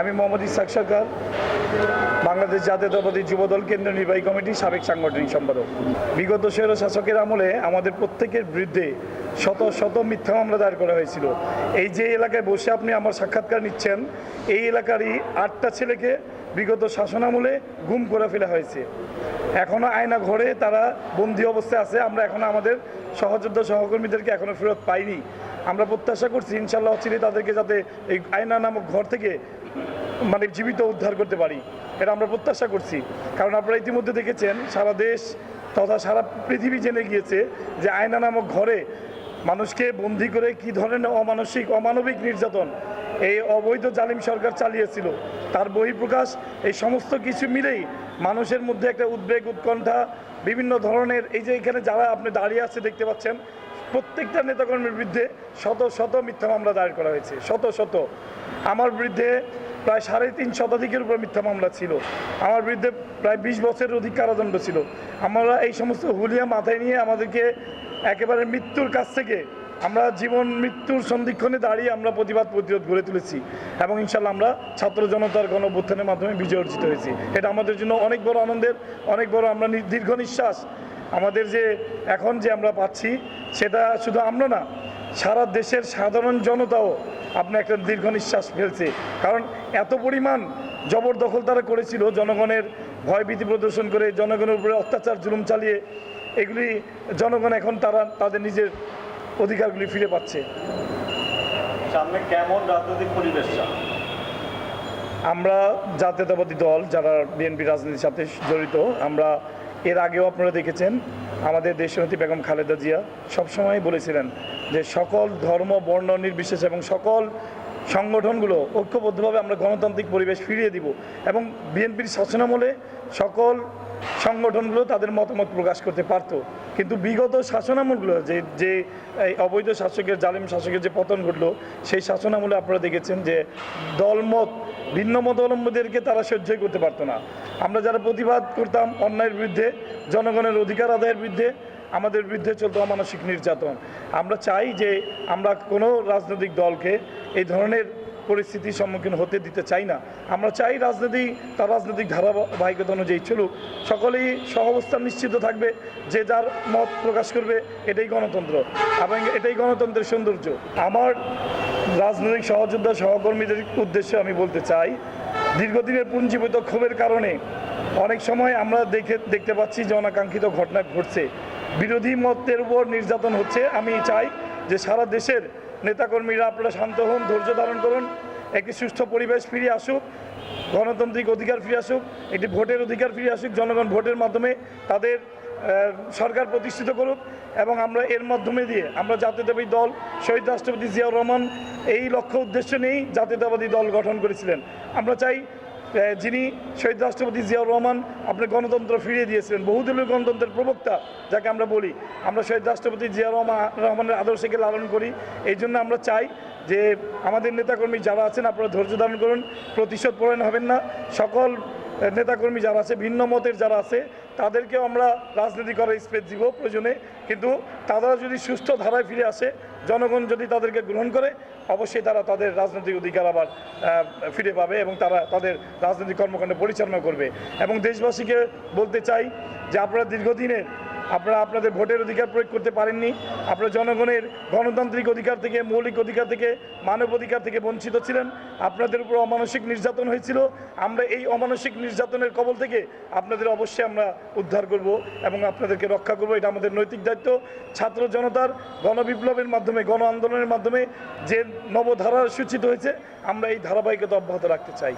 আমি মোহাম্মদ ইসাক সরকার, বাংলাদেশ জাতীয়তাবাদী যুবদল কেন্দ্রীয় নির্বাহী কমিটির সাবেক সাংগঠনিক সম্পাদক। বিগত সেরো শাসকের আমলে আমাদের প্রত্যেকের বিরুদ্ধে শত শত মিথ্যা মামলা দায়ের করা হয়েছিল। এই যে এলাকায় বসে আপনি আমার সাক্ষাৎকার নিচ্ছেন, এই এলাকারই আটটা ছেলেকে বিগত শাসনামলে গুম করে ফেলা হয়েছে। এখনও আয়না ঘরে তারা বন্দি অবস্থায় আছে, আমরা এখনও আমাদের সহযোদ্ধা সহকর্মীদেরকে এখনও ফেরত পাইনি। আমরা প্রত্যাশা করছি ইনশাল্লাহ অচিরে তাদেরকে যাতে এই আয়না নামক ঘর থেকে মানে জীবিত উদ্ধার করতে পারি। এটা আমরা প্রত্যাশা করছি। কারণ আপনারা ইতিমধ্যে দেখেছেন, সারা দেশ তথা সারা পৃথিবী জেনে গিয়েছে যে আয়না নামক ঘরে মানুষকে বন্দি করে কি ধরনের অমানসিক, অমানবিক নির্যাতন? এই অবৈধ জালিম সরকার চালিয়েছিল। তার বহিঃপ্রকাশ, এই সমস্ত কিছু মিলেই মানুষের মধ্যে একটা উদ্বেগ, উৎকণ্ঠা, বিভিন্ন ধরনের, এই যে এখানে যারা আপনি দাঁড়িয়ে আছে দেখতে পাচ্ছেন, প্রত্যেকটা নেতাকর্মীর বিরুদ্ধে শত শত মিথ্যা মামলা দায়ের করা হয়েছে। শত শত। আমার বিরুদ্ধে প্রায় সাড়ে তিন শতাধিকের উপর মিথ্যা মামলা ছিল। আমার বিরুদ্ধে প্রায় বিশ বছরের অধিক কারাদণ্ড ছিল। আমরা এই সমস্ত হুলিয়া মাথায় নিয়ে আমাদেরকে একেবারে মৃত্যুর কাছ থেকে আমরা জীবন মৃত্যুর সন্ধিক্ষণে দাঁড়িয়ে আমরা প্রতিবাদ প্রতিরোধ গড়ে তুলেছি এবং ইনশাল্লাহ আমরা ছাত্র জনতার গণ অভ্যুত্থানের মাধ্যমে বিজয় অর্জিত হয়েছি। এটা আমাদের জন্য অনেক বড় আনন্দের, অনেক বড় আমরা দীর্ঘ নিঃশ্বাস। আমাদের যে এখন যে আমরা পাচ্ছি, সেটা শুধু আমরা না, সারা দেশের সাধারণ জনতাও আপনি একটা দীর্ঘ নিঃশ্বাস ফেলছে। কারণ এত পরিমাণ জবরদখল তারা করেছিল, জনগণের ভয়ভীতি প্রদর্শন করে, জনগণের উপরে অত্যাচার জুলুম চালিয়ে এগুলি জনগণ এখন তারা তাদের নিজের অধিকারগুলি ফিরে পাচ্ছে। সামনে কেমন রাজনৈতিক পরিবেশ আমরা জাতীয়তাবাদী দল যারা বিএনপি রাজনীতির সাথে জড়িত আমরা এর আগেও আপনারা দেখেছেন আমাদের দেশনেত্রী বেগম খালেদা জিয়া সবসময় বলেছিলেন যে সকল ধর্ম বর্ণ নির্বিশেষ এবং সকল সংগঠনগুলো ঐক্যবদ্ধভাবে আমরা গণতান্ত্রিক পরিবেশ ফিরিয়ে দিব এবং বিএনপির শাসনামলে সকল সংগঠনগুলো তাদের মতামত প্রকাশ করতে পারত। কিন্তু বিগত শাসনামলগুলো, যে যে অবৈধ শাসকের, জালিম শাসকের যে পতন ঘটলো, সেই শাসনামলে আপনারা দেখেছেন যে দলমত, ভিন্ন মতাবলম্বীদেরকে তারা সহ্যই করতে পারতো না। আমরা যারা প্রতিবাদ করতাম অন্যায়ের বিরুদ্ধে, জনগণের অধিকার আদায়ের বিরুদ্ধে, আমাদের বিরুদ্ধে চলতো অমানসিক নির্যাতন। আমরা চাই যে আমরা কোনো রাজনৈতিক দলকে এই ধরনের পরিস্থিতির সম্মুখীন হতে দিতে চাই না। আমরা চাই রাজনীতি, তার রাজনৈতিক ধারাবাহিকতা অনুযায়ী চলুক। সকলেই সহাবস্থান নিশ্চিত থাকবে, যে যার মত প্রকাশ করবে, এটাই গণতন্ত্র। এবং এটাই গণতন্ত্রের সৌন্দর্য। আমার রাজনৈতিক সহযোদ্ধা, সহকর্মীদের উদ্দেশ্যে আমি বলতে চাই, দীর্ঘদিনের পুঞ্জীভূত ক্ষোভের কারণে অনেক সময় আমরা দেখে, দেখতে পাচ্ছি যে অনাকাঙ্ক্ষিত ঘটনা ঘটছে। বিরোধী মতের উপর নির্যাতন হচ্ছে। আমি চাই যে সারা দেশের নেতাকর্মীরা আপনারা শান্ত হন, ধৈর্য ধারণ করুন, একটি সুস্থ পরিবেশ ফিরে আসুক, গণতান্ত্রিক অধিকার ফিরে আসুক, একটি ভোটের অধিকার ফিরে আসুক, জনগণ ভোটের মাধ্যমে তাদের সরকার প্রতিষ্ঠিত করুক এবং আমরা এর মাধ্যমে দিয়ে আমরা জাতীয়তাবাদী দল শহীদ রাষ্ট্রপতি জিয়াউর রহমান এই লক্ষ্য উদ্দেশ্য নিয়েই জাতীয়তাবাদী দল গঠন করেছিলেন। আমরা চাই যিনি শহীদ রাষ্ট্রপতি জিয়াউর রহমান আপনি গণতন্ত্র ফিরিয়ে দিয়েছিলেন, বহুদলীয় গণতন্ত্রের প্রবক্তা, যাকে আমরা বলি। আমরা শহীদ রাষ্ট্রপতি জিয়া রহমান, রহমানের আদর্শকে লালন করি। এই জন্য আমরা চাই যে আমাদের নেতাকর্মী যারা আছেন, আপনারা ধৈর্য ধারণ করুন। প্রতিশোধ পরায়ণ হবেন না। সকল নেতাকর্মী যারা আছে, ভিন্ন মতের যারা আছে তাদেরকেও আমরা রাজনীতি করার স্পেস দিব প্রয়োজনে। কিন্তু তারা যদি সুস্থ ধারায় ফিরে আসে, জনগণ যদি তাদেরকে গ্রহণ করে, অবশ্যই তারা তাদের রাজনৈতিক অধিকার আবার ফিরে পাবে এবং তারা তাদের রাজনৈতিক কর্মকাণ্ড পরিচালনা করবে। এবং দেশবাসীকে বলতে চাই যে আপনারা দীর্ঘদিনের আপনারা আপনাদের ভোটের অধিকার প্রয়োগ করতে পারেননি। আপনারা জনগণের গণতান্ত্রিক অধিকার থেকে, মৌলিক অধিকার থেকে, মানব অধিকার থেকে বঞ্চিত ছিলেন। আপনাদের উপর অমানসিক নির্যাতন হয়েছিল। আমরা এই অমানসিক নির্যাতনের কবল থেকে আপনাদের অবশ্যই আমরা উদ্ধার করব এবং আপনাদেরকে রক্ষা করব। এটা আমাদের নৈতিক দায়িত্ব। ছাত্র জনতার গণবিপ্লবের মাধ্যমে, গণ আন্দোলনের মাধ্যমে যে নবধারা সূচিত হয়েছে, আমরা এই ধারাবাহিকতা অব্যাহত রাখতে চাই।